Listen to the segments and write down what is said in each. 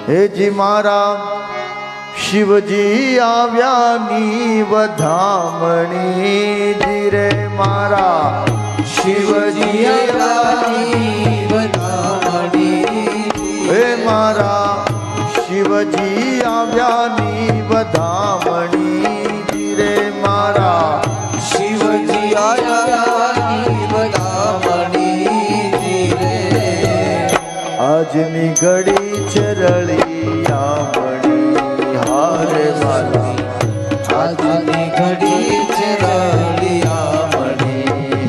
હેજી મારા શિવજી આવ્યાની વધામણી જીરે મારા શિવજી આવ્યાની હે મારા શિવજી આવ્યાની વધામણી आज मी गडी चरळी आवडी हार वाला आज मी घडी चरळी आवडी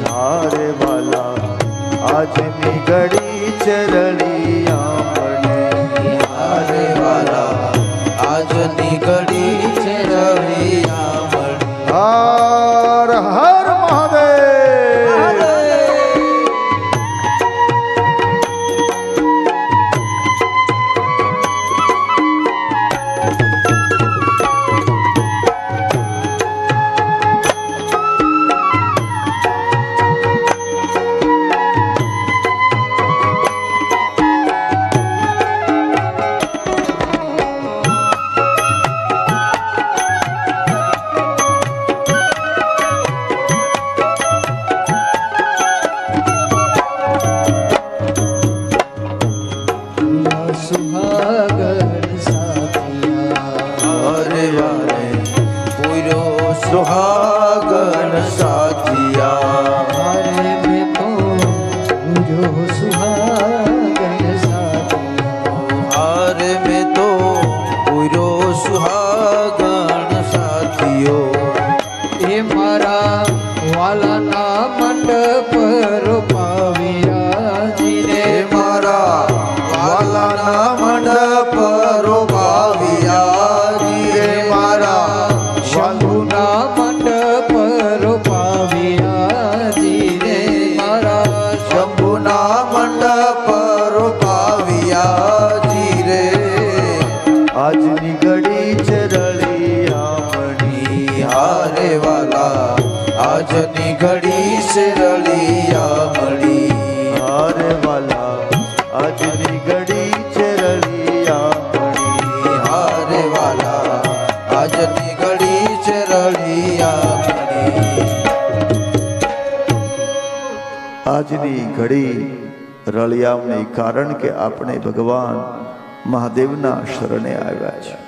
हार वाला आज मी गडी चरळी आवडी हार वाला आज मी सुहागन साथिया। अरे वाले पूरो साथिया अरे में पूरो सुहागन साथिया अरे में तो सुहागन साथियो ए मारा वाला ना मंडप रोप આજની ઘડી ચરળી આમણી હારે વાલા આજની ઘડી શરળિયા મળી હારે વાલા આજની ઘડી ચરળી આમણી હારે વાલા આજની ઘડી શરળિયા મળી આજની ઘડી રળિયામણી કારણ કે આપણે ભગવાન મહાદેવના શરણે આવ્યા છે.